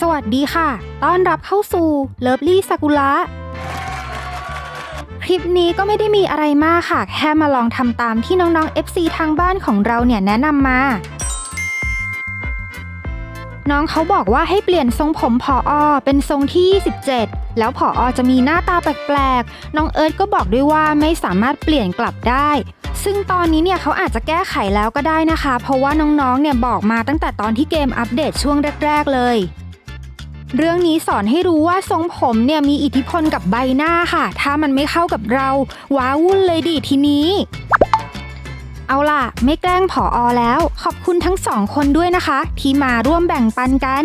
สวัสดีค่ะ ต้อนรับเข้าสู่เลิฟลี่ซากุระคลิปนี้ก็ไม่ได้มีอะไรมากค่ะ แค่มาลองทำตามที่น้องๆ FC ทางบ้านของเราเนี่ยแนะนำมา น้องเขาบอกว่าให้เปลี่ยนทรงผมผออเป็นทรงที่ 27 แล้วผออจะมีหน้าตาแปลกๆ น้องเอิร์ธก็บอกด้วยว่าไม่สามารถเปลี่ยนกลับได้ ซึ่งตอนนี้เนี่ยเขาอาจจะแก้ไขแล้วก็ได้นะคะ เพราะว่าน้องๆเนี่ยบอกมาตั้งแต่ตอนที่เกมอัปเดตช่วงแรก ๆ เลย เรื่องนี้สอนให้รู้ว่าทรงผมเนี่ยมีอิทธิพลกับใบหน้าค่ะ ถ้ามันไม่เข้ากับเรา ว้าวุ่นเลยดิทีนี้ เอาล่ะ ไม่แกล้งผออแล้ว ขอบคุณทั้งสองคนด้วยนะคะ ที่มาร่วมแบ่งปันกัน